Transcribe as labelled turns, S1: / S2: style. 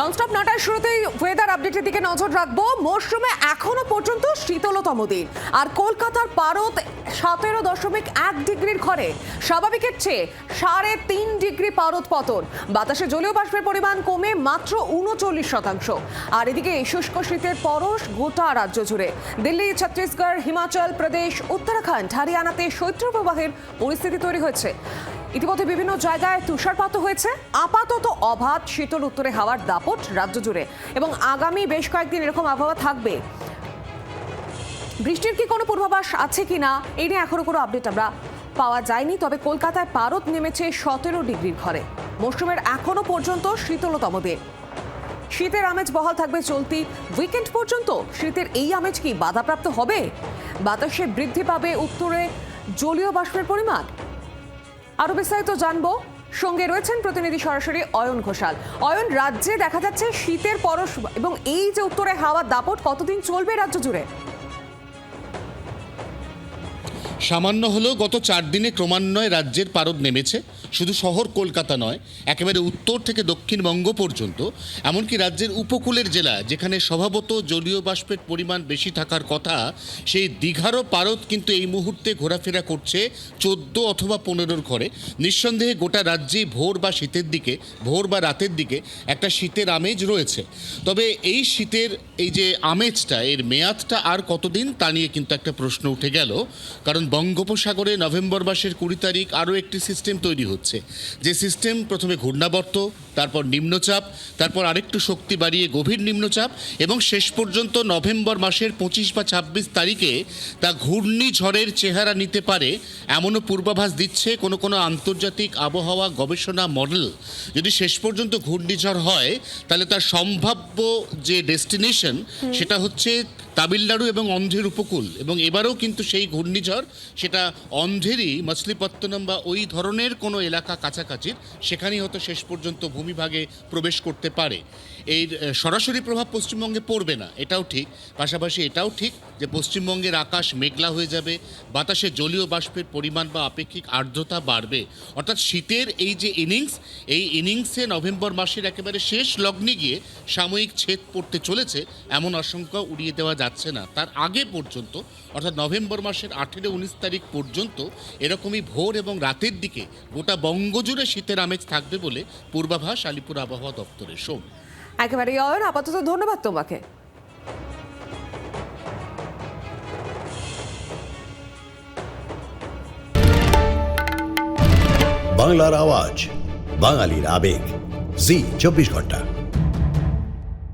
S1: Nonstop নটার শুরুতেই weather আপডেটের দিকে নজর রাখব। মরশুমে এখনও পর্যন্ত শীতলতম দিন। আর কলকাতার পারদ সতেরো দশমিক এক ডিগ্রির ঘরে। স্বাভাবিকের চেয়ে সাড়ে তিন ডিগ্রি পারদ পতন। বাতাসে জলীয় বাষ্পের পরিমাণ কমে মাত্র উনচল্লিশ শতাংশ। আর এদিকে শুষ্ক শীতের পরশ গোটা রাজ্য জুড়ে। দিল্লি, ছত্তিশগড়, হিমাচল প্রদেশ, উত্তরাখণ্ড, হরিয়ানাতে শৈত্যপ্রবাহের পরিস্থিতি তৈরি হয়েছে। ইতিমধ্যে বিভিন্ন জায়গায় তুষারপাত হয়েছে। আপাতত অবাধ শীতল উত্তরে হাওয়ার দাপট রাজ্য জুড়ে এবং আগামী বেশ কয়েকদিন এরকম আবহাওয়া থাকবে। বৃষ্টির কি কোনো পূর্বাভাস আছে কি না এই নিয়ে এখনও কোনো আপডেট আমরা পাওয়া যায়নি, তবে কলকাতায় পারদ নেমেছে সতেরো ডিগ্রির ঘরে। মৌসুমের এখনও পর্যন্ত শীতলতম দিন। শীতের আমেজ বহাল থাকবে চলতি উইকেন্ড পর্যন্ত। শীতের এই আমেজ কি বাধাপ্রাপ্ত হবে? বাতাসে বৃদ্ধি পাবে উত্তরে জলীয় বাষ্পের পরিমাণ। আরও বিস্তারিত জানব। সঙ্গে রয়েছেন প্রতিনিধি সরাসরি অয়ন ঘোষাল। অয়ন, রাজ্যে দেখা যাচ্ছে শীতের পরশ এবং এই যে উত্তরে হাওয়া দাপট, কতদিন চলবে রাজ্য জুড়ে?
S2: সামান্য হলেও গত চার দিনে ক্রমান্বয়ে রাজ্যের পারদ নেমেছে। শুধু শহর কলকাতা নয়, একেবারে উত্তর থেকে দক্ষিণবঙ্গ পর্যন্ত, এমনকি রাজ্যের উপকূলের জেলা, যেখানে স্বভাবত জলীয় বাষ্পের পরিমাণ বেশি থাকার কথা, সেই দীঘারও পারদ কিন্তু এই মুহূর্তে ঘোরাফেরা করছে চোদ্দ অথবা পনেরোর ঘরে। নিঃসন্দেহে গোটা রাজ্যেই ভোর বা শীতের দিকে, ভোর বা রাতের দিকে একটা শীতের আমেজ রয়েছে। তবে এই শীতের, এই যে আমেজটা, এর মেয়াদটা আর কতদিন, তা নিয়ে কিন্তু একটা প্রশ্ন উঠে গেল। কারণ বঙ্গোপসাগরে নভেম্বর মাসের কুড়ি তারিখ আরও একটি সিস্টেম তৈরি হচ্ছে। যে সিস্টেম প্রথমে ঘূর্ণাবর্ত তারপর নিম্নচাপ তারপর আরেকটু শক্তি বাড়িয়ে গভীর নিম্নচাপ এবং শেষ পর্যন্ত নভেম্বর মাসের পঁচিশ বা ছাব্বিশ তারিখে তা ঘূর্ণিঝড়ের চেহারা নিতে পারে এমনও পূর্বাভাস দিচ্ছে কোনো কোনো আন্তর্জাতিক আবহাওয়া গবেষণা মডেল। যদি শেষ পর্যন্ত ঘূর্ণিঝড় হয় তাহলে তার সম্ভাব্য যে ডেস্টিনেশন সেটা হচ্ছে তামিলনাড়ু এবং অন্ধ্রের উপকূল। এবং এবারেও কিন্তু সেই ঘূর্ণিঝড় সেটা অন্ধ্রেরই মছলিপত্তনম বা ওই ধরনের কোনো এলাকা কাছাকাছির সেখানেই হয়তো শেষ পর্যন্ত ভূমিভাগে প্রবেশ করতে পারে। আহ, সরাসরি প্রভাব পশ্চিমবঙ্গে পড়বে না এটাও ঠিক। পাশাপাশি এটাও ঠিক যে পশ্চিমবঙ্গের আকাশ মেঘলা হয়ে যাবে বাতাসে জলীয় বাষ্পের পরিমাণ বা আপেক্ষিক আর্দ্রতা বাড়বে। অর্থাৎ শীতের এই যে ইনিংস এই ইনিংসে নভেম্বর মাসের একেবারে শেষ লগ্নে গিয়ে সাময়িক ছেদ পড়তে চলেছে এমন আশঙ্কা উড়িয়ে দেওয়া যাচ্ছে না। তার আগে পর্যন্ত অর্থাৎ নভেম্বর মাসের আঠেরো উনিশ তারিখ পর্যন্ত এরকমই ভোর এবং রাতের দিকে গোটা বঙ্গজুড়ে শীতের আমেজ থাকবে বলে পূর্বাভাস আলিপুর আবহাওয়া দপ্তরের সোম।
S1: একেবারে অয়ন আপাতত ধন্যবাদ তোমাকে।
S3: বাংলার আওয়াজ বাঙালির আবেগ। জি চব্বিশ ঘণ্টা।